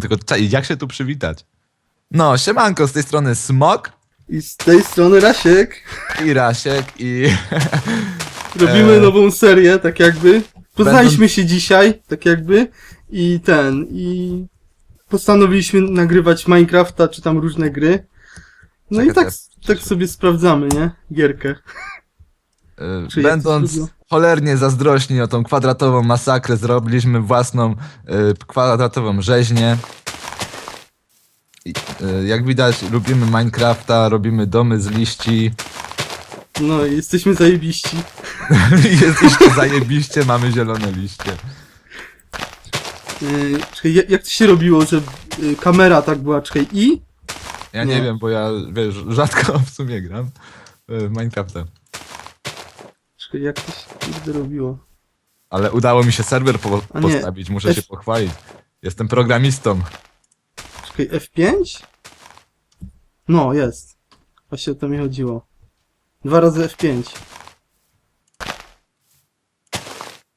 Tylko jak się tu przywitać? No, siemanko, z tej strony Smok I z tej strony Rasiek. i Rasiek i... Robimy Eee. nową serię, tak jakby. Poznaliśmy się dzisiaj, tak jakby. I ten, i postanowiliśmy nagrywać Minecrafta, czy tam różne gry. No Czekaj, i tak, tak sobie sprawdzamy, nie? Gierkę. E, Czy Będąc cholernie zazdrośni o tą kwadratową masakrę, zrobiliśmy własną e, kwadratową rzeźnię. I, e, jak widać, lubimy Minecrafta, robimy domy z liści. No jesteśmy zajebiści. Jesteście zajebiście, mamy zielone liście. Yy, czekaj, jak, to się robiło, że yy, kamera tak była, czekaj, i? Ja nie, Nie. wiem, bo ja, wiesz, rzadko w sumie gram w Minecrafta. Czekaj, jak to się kurde robiło? Ale udało mi się serwer po A nie, postawić, muszę F- się pochwalić. Jestem programistą. Czekaj, F5? No, jest. Właśnie o to mi chodziło. Dwa razy F5.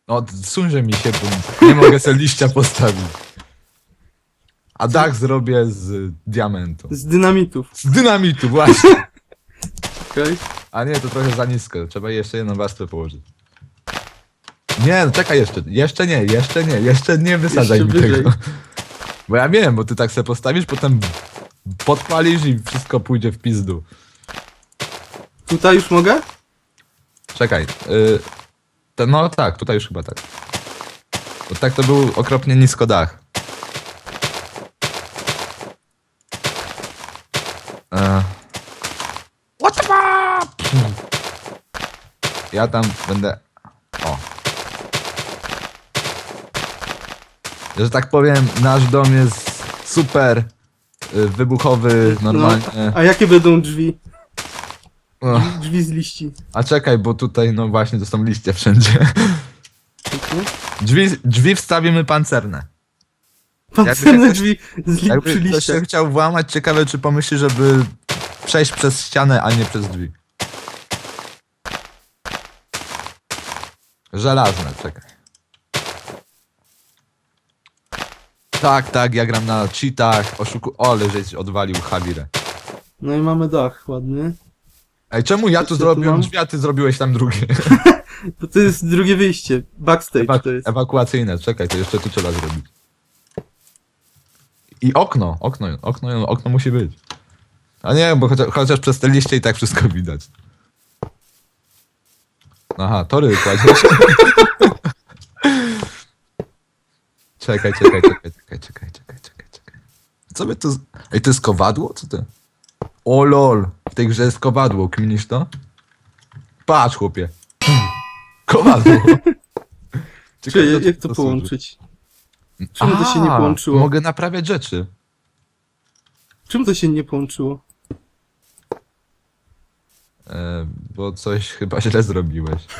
No, sunże mi się, bo nie mogę sobie liścia postawić. A dach zrobię z diamentu. Z dynamitów. Z dynamitu, właśnie. Okej. A nie, to trochę za nisko. Trzeba jeszcze jedną warstwę położyć. Nie, no czekaj jeszcze. Jeszcze nie, jeszcze nie, jeszcze nie wysadzaj Jeszcze mi wyżej. tego. Bo ja wiem, bo ty tak sobie postawisz, potem podpalisz i wszystko pójdzie w pizdu. Tutaj już mogę? Czekaj. Y, no tak, tutaj już chyba tak. Bo tak to był okropnie nisko dach. E. What the fuck? Ja tam będę... O. Że tak powiem, nasz dom jest super y, wybuchowy, normalnie. No. A jakie będą drzwi? Och. Drzwi z liści. A czekaj, bo tutaj no właśnie to są liście wszędzie. Drzwi, drzwi wstawimy pancerne. Pancerne ktoś- drzwi z li Jakby przy ktoś się liściach. chciał włamać, ciekawe czy pomyśli, żeby przejść przez ścianę, a nie przez drzwi. Żelazne, czekaj. Tak, tak, ja gram na cheatach, oszuku... O, ale żeś odwalił Hawirę. No i mamy dach ładny. Ej, czemu ja tu zrobiłem mam? drzwi, a ty zrobiłeś tam drugie? To to jest drugie wyjście. Backstage Ewak to jest. ewakuacyjne, czekaj, to jeszcze tu trzeba zrobić. I okno, okno, okno, okno musi być. A nie, bo chociaż, chociaż przez te liście i tak wszystko widać. Aha, tory kładziesz. czekaj, czekaj, czekaj, czekaj, czekaj, czekaj, czekaj, czekaj. Co by z- Ej, to jest kowadło? Co to? O lol, w tej grze jest kowadło, kminisz to? Patrz, chłopie. Kowadło. Czekaj, do jak to służy. połączyć? Czemu to się nie połączyło? Mogę naprawiać rzeczy. Czemu to się nie połączyło? E, bo coś chyba źle zrobiłeś.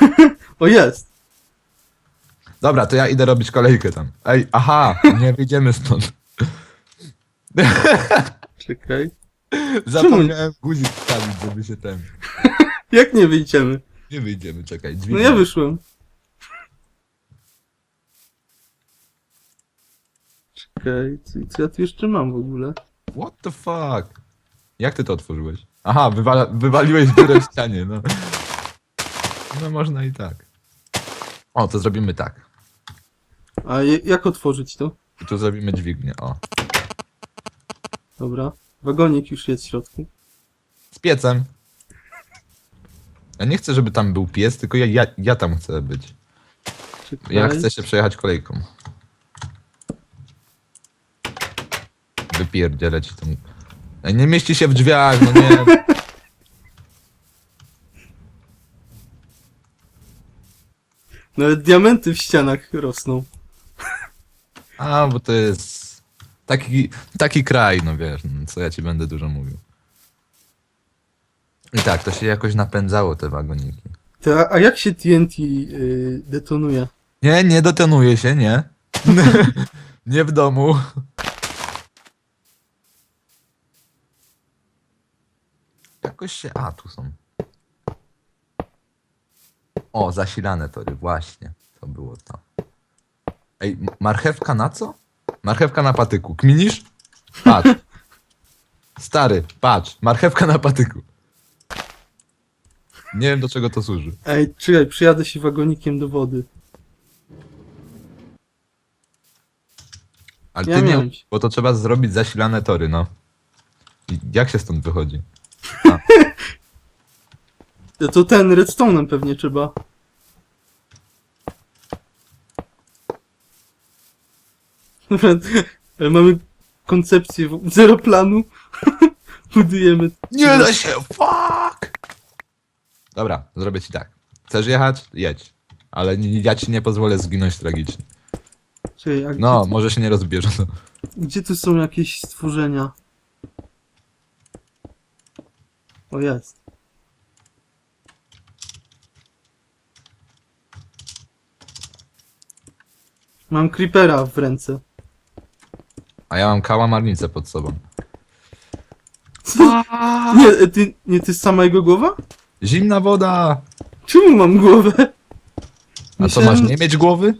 O, jest! Dobra, to ja idę robić kolejkę tam. Ej, aha, nie wyjdziemy stąd. Czekaj. Zapomniałem guzik wstawić, żeby się ten... Jak nie wyjdziemy? Nie wyjdziemy, czekaj. Drzwi No ja wyszłem. Czekaj, co, co ja tu jeszcze mam w ogóle? What the fuck? Jak ty to otworzyłeś? Aha, wywala, wywaliłeś dziurę w ścianie, no. No można i tak. O, to zrobimy tak. A je, jak otworzyć to? I tu zrobimy dźwignię, o. Dobra. Wagonik już jest w środku. Z piecem. Ja nie chcę, żeby tam był pies, tylko ja, ja, ja tam chcę być. Czekaj. Ja chcę się przejechać kolejką. Wypierdzielę ci tą... Nie mieści się w drzwiach, no nie. Nawet diamenty w ścianach rosną. A, bo to jest... Taki, taki kraj, no wiesz, no, co ja ci będę dużo mówił. I tak, to się jakoś napędzało, te wagoniki. To, a, a jak się TNT y, detonuje? Nie, nie detonuje się, nie. nie w domu. Jakoś się... A, tu są. O, zasilane tory, właśnie. To było to. Ej, marchewka na co? Marchewka na patyku. Kminisz? Patrz. Stary, patrz. Marchewka na patyku. Nie wiem do czego to służy. Ej, czekaj, przyjadę się wagonikiem do wody. Ale Ja ty nie, miałem. bo to trzeba zrobić zasilane tory, no. I jak się stąd wychodzi? Ja to ten, redstone'em pewnie trzeba. Dobra, ale mamy koncepcję, w- zero planu. Budujemy. Nie da się, fuck! Dobra, zrobię ci tak. Chcesz jechać? Jedź. Ale ja ci nie pozwolę zginąć tragicznie. Czekaj, a No, gdzie, może się nie rozbierze. No. gdzie tu są jakieś stworzenia? O, jest. Mam creepera w ręce. A ja mam kałamarnicę pod sobą. Nie, ty, nie, to jest sama jego głowa? Zimna woda! Czemu mam głowę? A co, masz nie mieć głowy?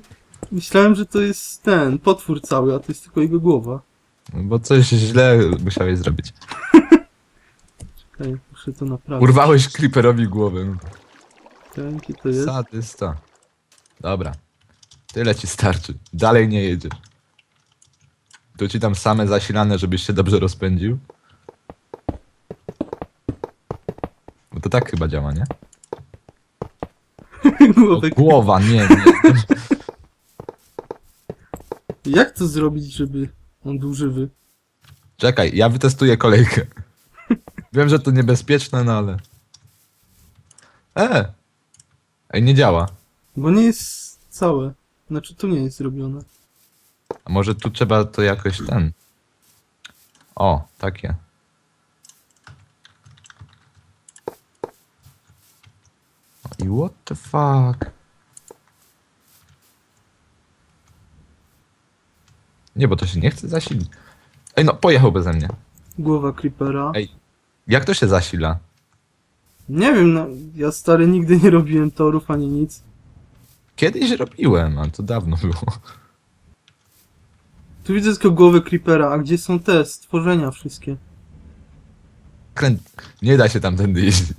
Myślałem, że to jest ten, potwór cały, a to jest tylko jego głowa. No Bo coś źle musiałeś zrobić. Czekaj, muszę to naprawić. Urwałeś creeperowi głowę. Czekaj, Gdzie to jest? Sadysta. Dobra. Tyle ci starczy. Dalej nie jedziesz. Tu ci tam same zasilane, żebyś się dobrze rozpędził. Bo to tak chyba działa, nie? O, głowa, nie, nie. Jak to zrobić, żeby on był żywy? Czekaj, ja wytestuję kolejkę. Wiem, że to niebezpieczne, no ale... E! Ej, nie działa. Bo nie jest całe. Znaczy, tu nie jest zrobione. A może tu trzeba to jakoś ten... O, takie. I what the fuck? Nie, bo to się nie chce zasilić. Ej, no, pojechał beze mnie. Głowa creepera. Ej. Jak to się zasila? Nie wiem, no, ja stary nigdy nie robiłem torów ani nic. Kiedyś robiłem, ale to dawno było. Tu widzę tylko głowę creepera, a gdzie są te stworzenia wszystkie? Kręt... Nie da się tamtędy jeździć.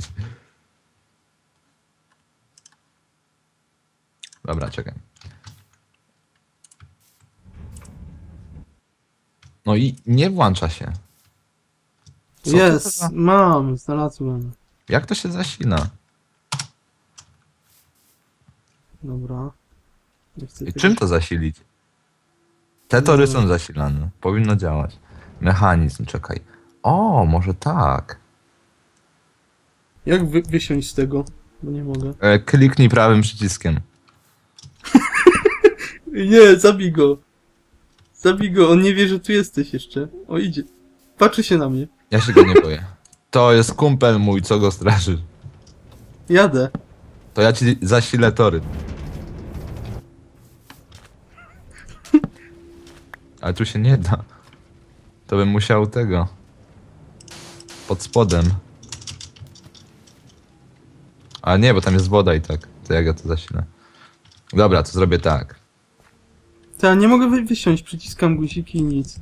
Dobra, czekaj. No i nie włącza się. Co to Jest, za- mam, znalazłem. Jak to się zasila? Dobra. Nie chcę I tego- czym to zasilić? Te tory są zasilane. Powinno działać. Mechanizm, czekaj. O, może tak. Jak wy, wysiąść z tego? Bo nie mogę. E, kliknij prawym przyciskiem. Nie, zabij go. Zabij go, on nie wie, że tu jesteś jeszcze. O, idzie. Patrzy się na mnie. Ja się go nie boję. To jest kumpel mój, co go straży. Jadę. To ja ci zasilę tory. Ale tu się nie da. To bym musiał tego. Pod spodem. A nie, bo tam jest woda i tak. To jak ja to zasilę? Dobra, to zrobię tak. To ja nie mogę wy, wysiąść, przyciskam guziki i nic.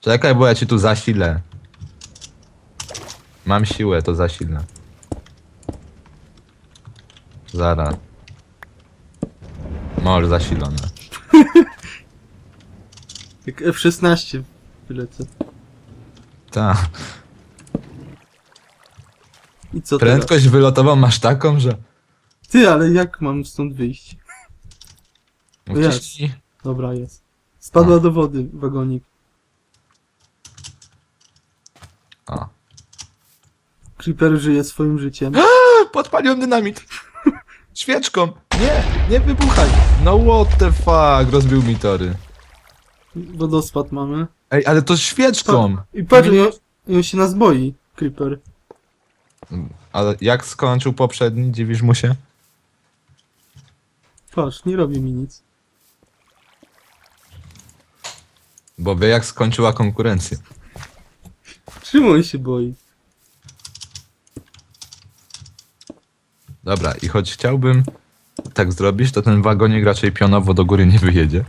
Czekaj, bo ja ci tu zasilę. Mam siłę, to zasilę. Zaraz. Może zasilone. Jak F-16 wylecę. Tak. I co teraz? Prędkość wylotową masz taką, że... Ty, ale jak mam stąd wyjść? Jest. wciśnij. Dobra, jest. Spadła do wody wagonik. O. Creeper żyje swoim życiem. Podpaliłem dynamit. Świeczką. Nie, nie wybuchaj. No what the fuck, rozbił mi tory. Wodospad mamy. Ej, ale to świeczką. I patrz, i on, i on się nas boi, Creeper. Ale jak skończył poprzedni, dziwisz mu się? Patrz, nie robi mi nic. Bo wie jak skończyła konkurencja. Czemu on się boi? Dobra, i choć chciałbym tak zrobić, to ten wagonik raczej pionowo do góry nie wyjedzie.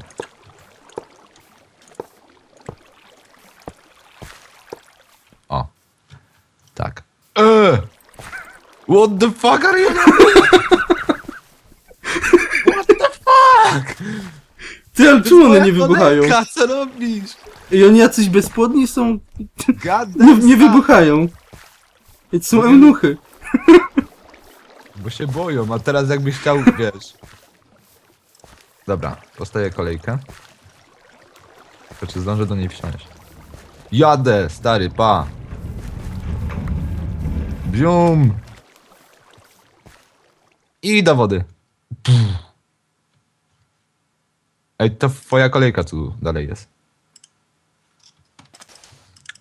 What the fuck are you doing? What the fuck? Ty, ale czemu one nie wybuchają? Co robisz? I oni jacyś bezpłodni są? Nie, nie wybuchają. I to są eunuchy. Bo się boją, a teraz jakbyś chciał, wiesz. Dobra, postaję kolejkę. Tylko czy zdążę do niej wsiąść? Jadę, stary, pa! Bium! I do wody. Ej, to twoja kolejka tu dalej jest.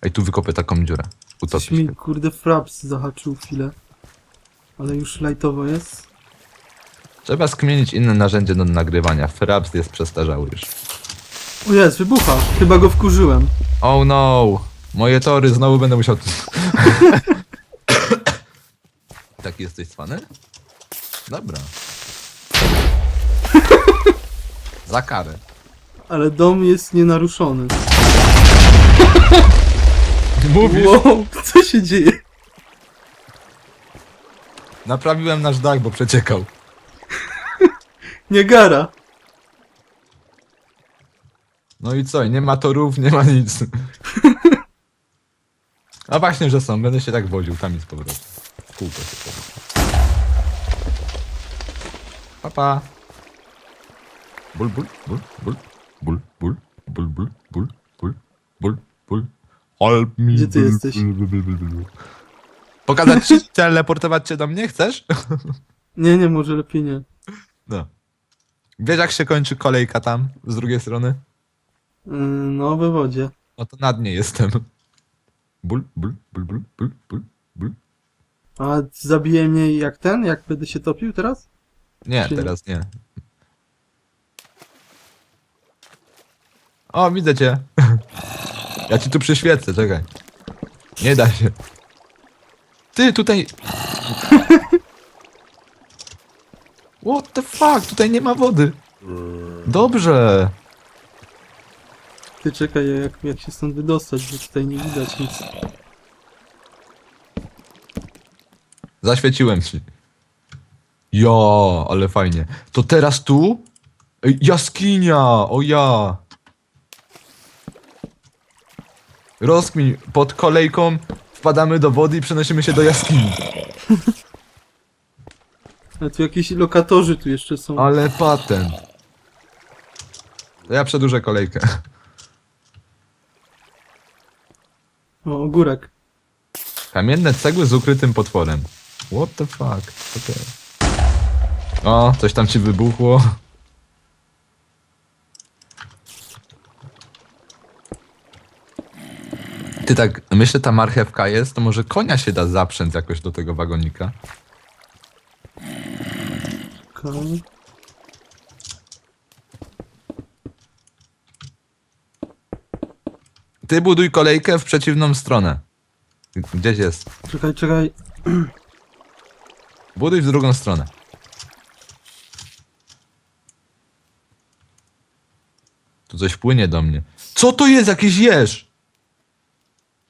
Ej, tu wykopię taką dziurę. Coś Utopić mi, się. kurde, fraps zahaczył chwilę. Ale już lajtowo jest. Trzeba skmienić inne narzędzie do nagrywania. Fraps jest przestarzały już. O jest, wybucha. Chyba go wkurzyłem. Oh no! Moje tory znowu będę musiał. Taki jesteś cwany? Dobra. Za karę. Ale dom jest nienaruszony. Mówisz? Wow, co się dzieje? Naprawiłem nasz dach, bo przeciekał. Niagara. No i co? Nie ma torów, nie ma nic. A właśnie, że są. Będę się tak woził tam i z powrotem. W Kółko się Ból, ból, ból, ból, ból, ból, ból, ból, ból, ból, ból, ból. Help me. Gdzie ty ból, jesteś? ból, ból, ból, ból, ból. Pokazać ci, teleportować cię do mnie? Chcesz? Nie, nie, może lepiej nie. No. Wiesz jak się kończy kolejka tam, z drugiej strony? Yy, no, we wodzie. No to nad nie jestem. Ból, ból, ból, ból, ból, ból. A zabije mnie jak ten? Jak będę się topił teraz? Nie, Czy- teraz nie. O, widzę cię. Ja ci tu przyświecę, czekaj. Nie da się. Ty, tutaj... What the fuck? Tutaj nie ma wody. Dobrze. Ty czekaj, jak, jak się stąd wydostać, bo tutaj nie widać nic. Zaświeciłem ci. Ja, ale fajnie. To teraz tu? Ej, jaskinia! O ja! Rozkmin, pod kolejką wpadamy do wody i przenosimy się do jaskini. Ale tu jakieś lokatorzy tu jeszcze są. Ale patent. To ja przedłużę kolejkę. O, ogórek. Kamienne cegły z ukrytym potworem. What the fuck? Co to jest? O, coś tam ci wybuchło. Ty tak, myślę ta marchewka jest, to może konia się da zaprzęć jakoś do tego wagonika. Okej. Ty buduj kolejkę w przeciwną stronę. Gdzieś jest? Czekaj, czekaj. Buduj w drugą stronę. Coś płynie do mnie. Co to jest? Jakiś jeż?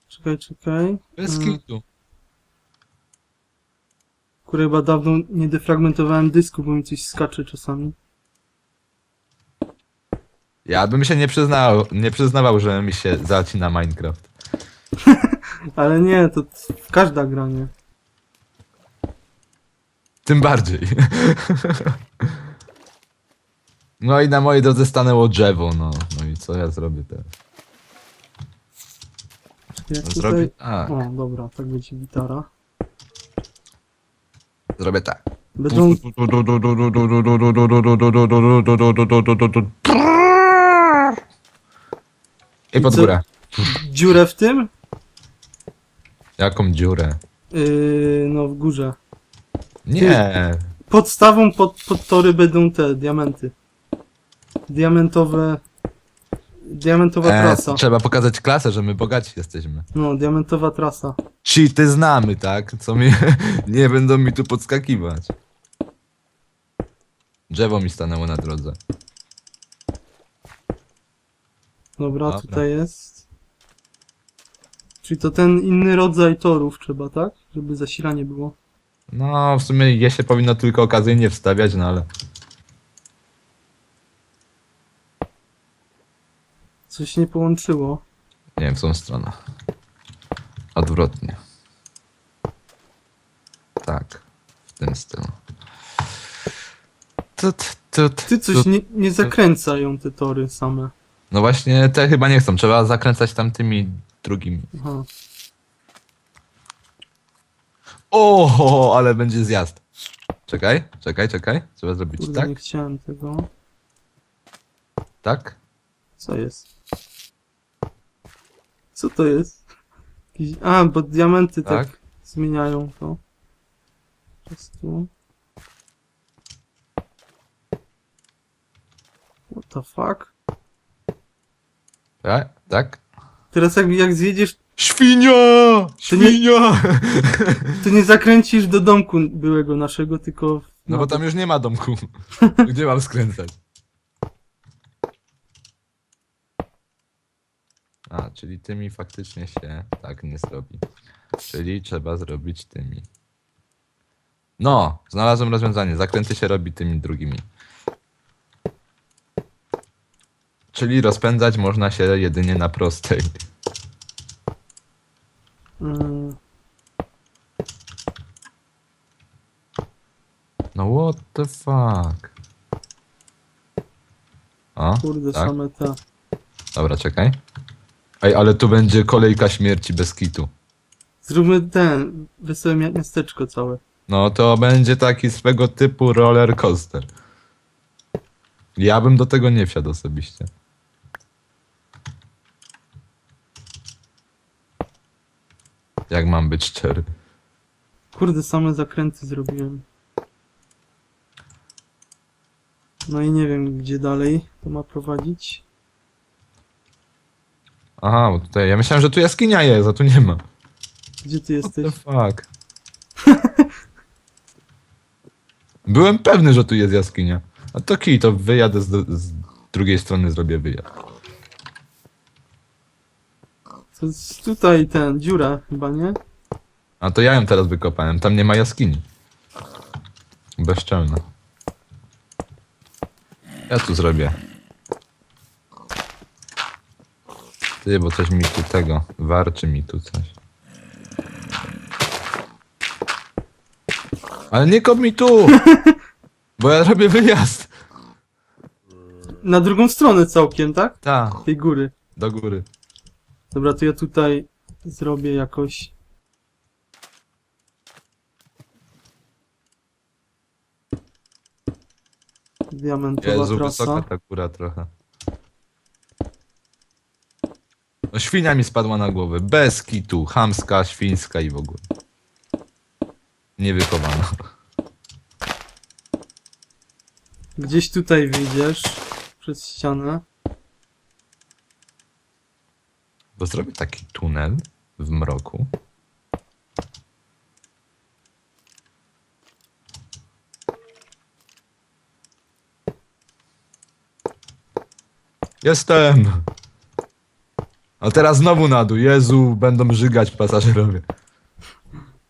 Czekaj, czekaj. Bez Mm, kitu. Kurde, chyba dawno nie defragmentowałem dysku, bo mi coś skacze czasami. Ja bym się nie przyznał, nie przyznawał, że mi się zacina Minecraft. Ale nie, to c- każda gra nie. Tym bardziej. No i na mojej drodze stanęło drzewo, no. No i co ja zrobię teraz? Jak No, tutaj... zrobię tak. O, dobra, tak będzie gitara. Zrobię tak. I pod co? górę. dziurę w tym? Jaką dziurę? Yy, no, w górze. Nie. Podstawą pod, pod tory będą te diamenty. Diamentowe... Diamentowa E, trasa. trzeba pokazać klasę, że my bogaci jesteśmy. No, diamentowa trasa. Cheaty znamy, tak? Co mi nie będą mi tu podskakiwać. Drzewo mi stanęło na drodze. Dobra, Dobra. tutaj jest. Czyli to ten inny rodzaj torów trzeba, tak? Żeby zasilanie było. No, w sumie je się powinno tylko okazyjnie wstawiać, no ale... Coś nie połączyło. Nie wiem, w tą stronę. Odwrotnie. Tak. W tym stylu. Tut, tut, Ty coś tut. nie, nie zakręcają te tory same. No właśnie, te chyba nie chcą. Trzeba zakręcać tamtymi drugimi. Aha. O, ale będzie zjazd. Czekaj, czekaj, czekaj. Trzeba zrobić Kurde, tak, nie chciałem tego. tak. Co jest? Co to jest? Jakiś... A, bo diamenty tak, Tak. zmieniają to. Po prostu. What the fuck? Tak, tak. Teraz jak, jak zjedziesz, Świnia! Świnia! to nie zakręcisz do domku byłego naszego, tylko... w- No bo tam już nie ma domku. Gdzie mam skręcać? A, czyli tymi faktycznie się tak nie zrobi. Czyli trzeba zrobić tymi. No, znalazłem rozwiązanie. Zakręty się robi tymi drugimi. Czyli rozpędzać można się jedynie na prostej. Mm, No what the fuck? O, kurde, tak. same te. Dobra, czekaj. Ej, ale tu będzie kolejka śmierci bez kitu. Zróbmy ten, wesołe mia- miasteczko całe. No to będzie taki swego typu roller coaster. Ja bym do tego nie wsiadł osobiście. Jak mam być szczery. Kurde, same zakręty zrobiłem. No i nie wiem, gdzie dalej to ma prowadzić. Aha, bo tutaj. Ja myślałem, że tu jaskinia jest, a tu nie ma. Gdzie ty What the jesteś? fuck? Byłem pewny, że tu jest jaskinia. A to kij, to wyjadę z, z drugiej strony, zrobię wyjazd. To jest tutaj ten, dziura chyba, nie? A to ja ją teraz wykopałem, tam nie ma jaskini. Bezczelna. Ja tu zrobię. Ty, bo coś mi tu tego, warczy mi tu coś. Ale nie kop mi tu! Bo ja robię wyjazd. Na drugą stronę całkiem, tak? Ta, Tej góry. do góry. Dobra, to ja tutaj zrobię jakoś... Diamentowa Jezu, trasa. wysoka ta góra trochę. No świnia mi spadła na głowę. Bez kitu. Chamska, świńska i w ogóle. Niewychowana. Gdzieś tutaj wyjdziesz przez ścianę. Bo zrobię taki tunel w mroku. Jestem! A teraz znowu na dół. Jezu, będą żygać pasażerowie.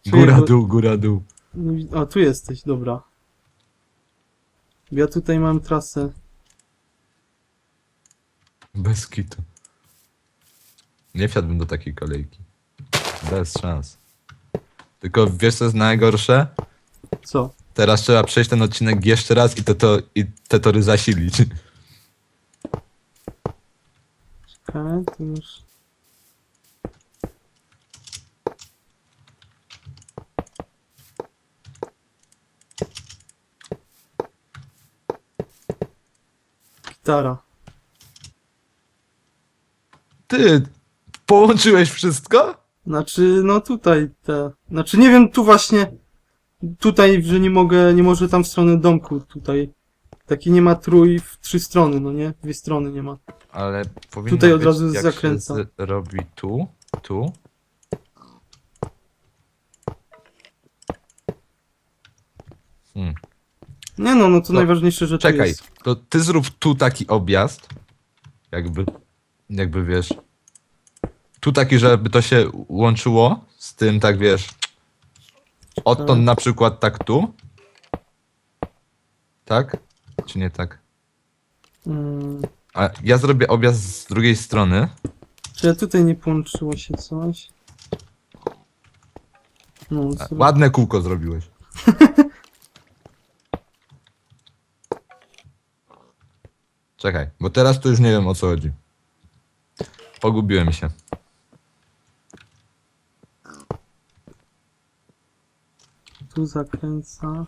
Góra, dół, góra, dół. A, tu jesteś, dobra. Ja tutaj mam trasę. Bez kitu. Nie wsiadłbym do takiej kolejki. Bez szans. Tylko wiesz co jest najgorsze? Co? Teraz trzeba przejść ten odcinek jeszcze raz i to, i te tory zasilić. Okej, to już... Gitara. Ty, połączyłeś wszystko? Znaczy, no tutaj te... Znaczy, nie wiem, tu właśnie... Tutaj, że nie mogę, nie może tam w stronę domku, tutaj. Taki nie ma trój w trzy strony, no nie? Dwie strony nie ma. Ale powinno Tutaj od być, razu jak zakręcam. się z- robi tu, tu. Hmm. Nie no, no to No, najważniejsze, że tu Czekaj, jest. to ty zrób tu taki objazd. Jakby, jakby wiesz. Tu taki, żeby to się łączyło z tym, tak wiesz. odtąd na przykład tak tu? Tak? Czy nie tak? Mm, A ja zrobię objazd z drugiej strony. czy ja tutaj nie połączyło się coś? No, zro- Ładne kółko zrobiłeś. Czekaj, bo teraz to już nie wiem o co chodzi. Pogubiłem się. tu zakręca.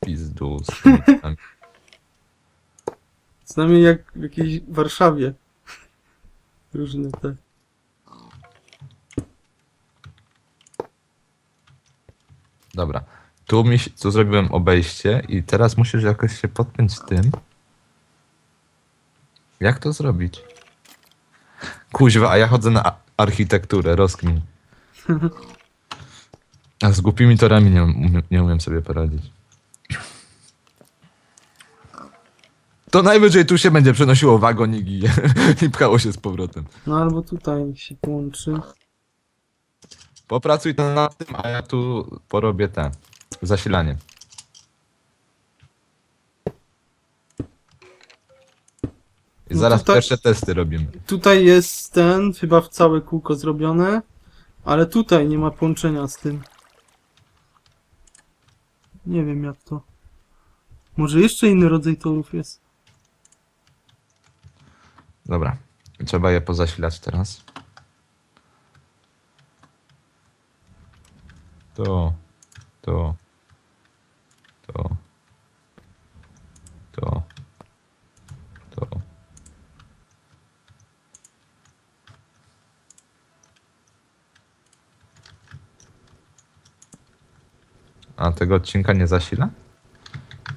Pizdu. z tymi tam. Przynajmniej jak w jakiejś Warszawie. Różne te. Dobra. Tu, mi, tu zrobiłem obejście i teraz musisz jakoś się podpiąć tym. Jak to zrobić? Kuźwa, a ja chodzę na architekturę, rozkmin. A z głupimi torami nie, nie umiem sobie poradzić. To najwyżej tu się będzie przenosiło wagonik i, i pchało się z powrotem. No albo tutaj się połączy. Popracuj tam nad tym, a ja tu porobię te zasilanie. I No zaraz to tak- pierwsze testy robimy. Tutaj jest ten, chyba w całe kółko zrobione. Ale tutaj nie ma połączenia z tym. Nie wiem jak to. Może jeszcze inny rodzaj torów jest. Dobra. Trzeba je pozasilać teraz. To. To. To. To. To. A tego odcinka nie zasila?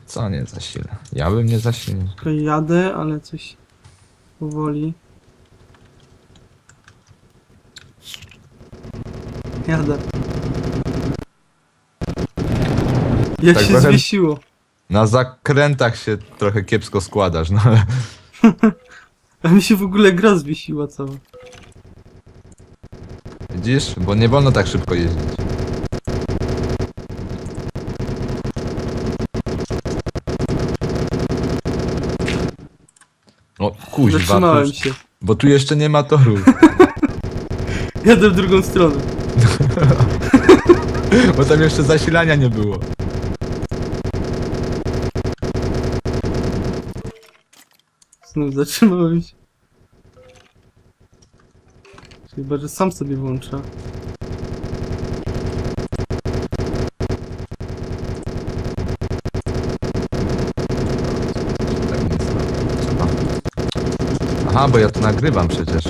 Co nie zasila? Ja bym nie zasilał. Okej, jadę, ale coś powoli. Jadę. Jak Tak się trochę- zwiesiło. Na zakrętach się trochę kiepsko składasz, no ale A mi się w ogóle gra zwiesiła cała. widzisz? Bo nie wolno tak szybko jeździć. Kuźwa, Zatrzymałem się. bo tu jeszcze nie ma toru. Jadę w drugą stronę. Bo tam jeszcze zasilania nie było. Znów zatrzymałem się. Chyba, że sam sobie włącza. Aha, bo ja to nagrywam przecież.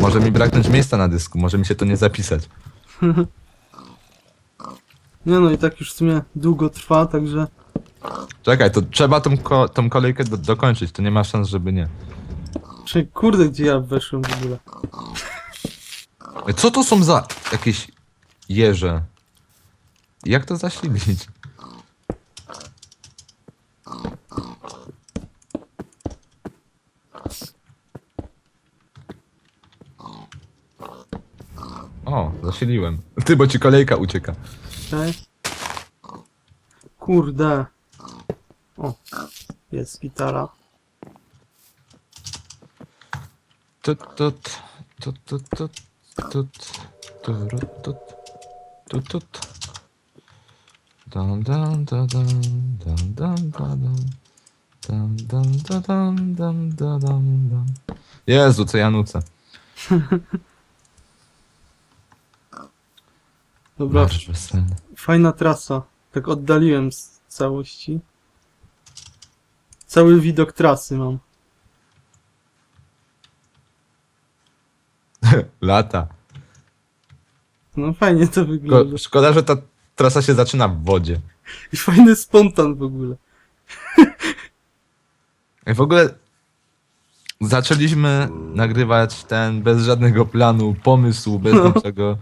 Może mi braknąć miejsca na dysku, może mi się to nie zapisać. Nie no i tak już w sumie długo trwa, także Czekaj, to trzeba tą, ko tą kolejkę do dokończyć, to nie ma szans, żeby nie. Czy kurde, gdzie ja weszłem w ogóle? Co to są za jakieś jeże? Jak to zasilić? O, zasiliłem. Ty, bo ci kolejka ucieka. Czekaj. Kurde. O, jest gitara. Tut, tut, tut, tut, tut, tut, turu, tut, tut, tut. Dam, dam, da, dam, dam, dam, da, dam. Dam, dam, da, dam, dam, da, dam, dam. Jezu, co ja nucę. Dobra, fajna trasa. Tak oddaliłem z całości. Cały widok trasy mam. Lata. No fajnie to wygląda. Szko- Szkoda, że ta trasa się zaczyna w wodzie. I fajny spontan w ogóle. I w ogóle zaczęliśmy nagrywać ten bez żadnego planu, pomysłu, bez No. niczego.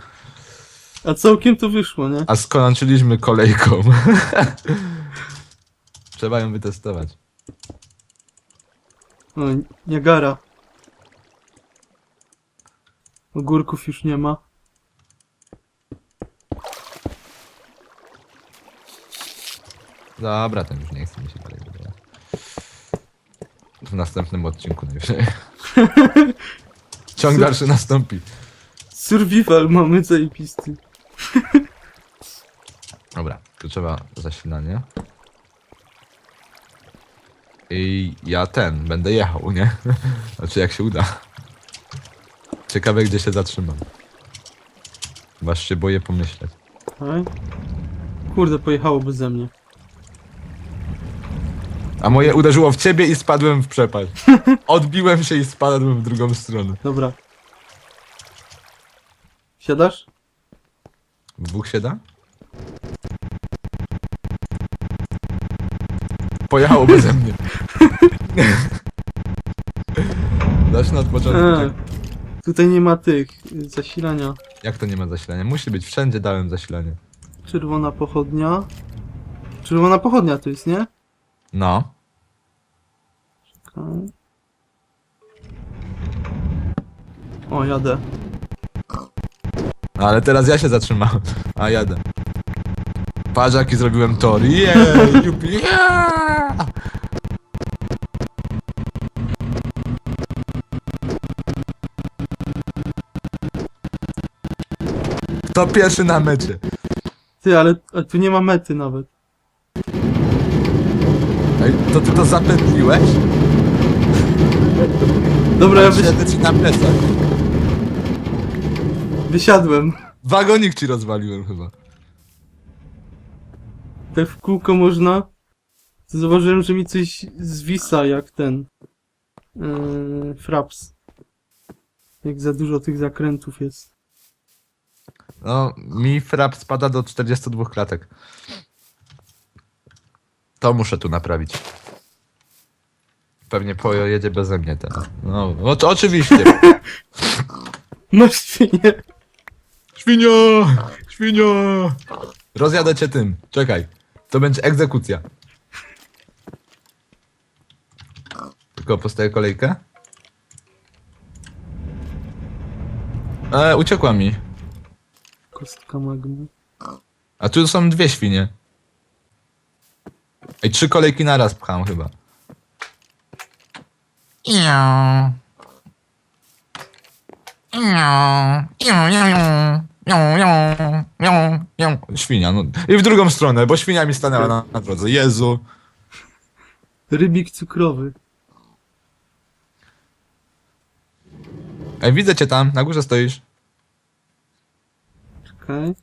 A całkiem to wyszło, nie? A skończyliśmy kolejką. Trzeba ją wytestować. No, Niagara. Ogórków już nie ma. Dobra, ten już nie chce mi się dalej wybrać. W następnym odcinku najwyżej. Ciąg dalszy nastąpi. Survival mamy zajebisty. Dobra, tu trzeba zasilanie. I ja ten, będę jechał, nie? Znaczy jak się uda. Ciekawe gdzie się zatrzymam. Waż się boję pomyśleć. Kurde, pojechało beze mnie. A moje uderzyło w ciebie i spadłem w przepaść. Odbiłem się i spadłem w drugą stronę. Dobra. Siadasz? W dwóch się da? Pojechało beze mnie. Zacznę od początku. Eee, tutaj nie ma tych y, zasilania. Jak to nie ma zasilania? Musi być, wszędzie dałem zasilanie. Czerwona pochodnia. Czerwona pochodnia to jest, nie? No. Okej. O, jadę. No, Ale teraz ja się zatrzymałem. A jadę. Patrz jaki zrobiłem tor. Jej, jupi. yeah! Kto pierwszy na mecie? Ty, ale, tu nie ma mety nawet. Ej, to ty to zapętliłeś? Dobra, ja Siedzę ci na plecach. Wysiadłem. Wagonik ci rozwaliłem chyba. Tak w kółko można. Zauważyłem, że mi coś zwisa jak ten. Yy, fraps. Jak za dużo tych zakrętów jest. No, mi frap spada do 42 klatek. To muszę tu naprawić. Pewnie pojedzie beze mnie teraz. No, no to oczywiście. Masz świnie. Świnio! Świnio! Rozjadę cię tym. Czekaj. To będzie egzekucja. Tylko postaję kolejkę. E, uciekła mi. Kostka magmy. A tu są dwie świnie. Ej, trzy kolejki naraz pcham chyba. Iau. Iau. Iau, iau, iau. Iau, iau. Iau, iau. Świnia, no. I w drugą stronę, bo świnia mi stanęła na, na drodze. Jezu. Rybik cukrowy. Ej, widzę cię tam, na górze stoisz. Okej.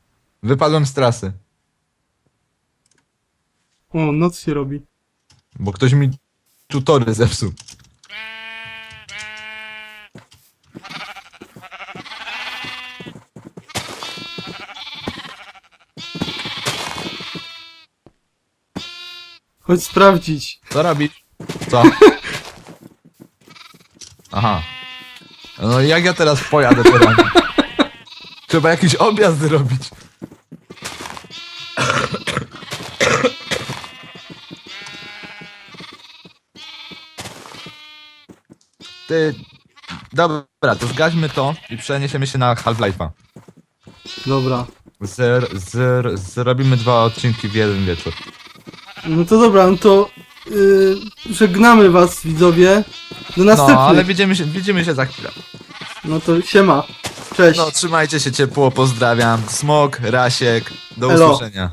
Wypadłem z trasy, O, noc się robi. bo ktoś mi tu tory zepsuł. Chodź sprawdzić. Co robisz? Co? Aha. No i jak ja teraz pojadę teraz? Trzeba jakiś objazd robić. Ty... Dobra, to zgaśmy to i przeniesiemy się na Half-Life'a. Dobra. Zer, zer, zrobimy dwa odcinki w jeden wieczór. No to dobra, no to yy, żegnamy was widzowie. Do No, następnych. ale widzimy się, widzimy się za chwilę. No to siema. Cześć. No, trzymajcie się ciepło, pozdrawiam. Smok, Rasiek, do Elo. usłyszenia.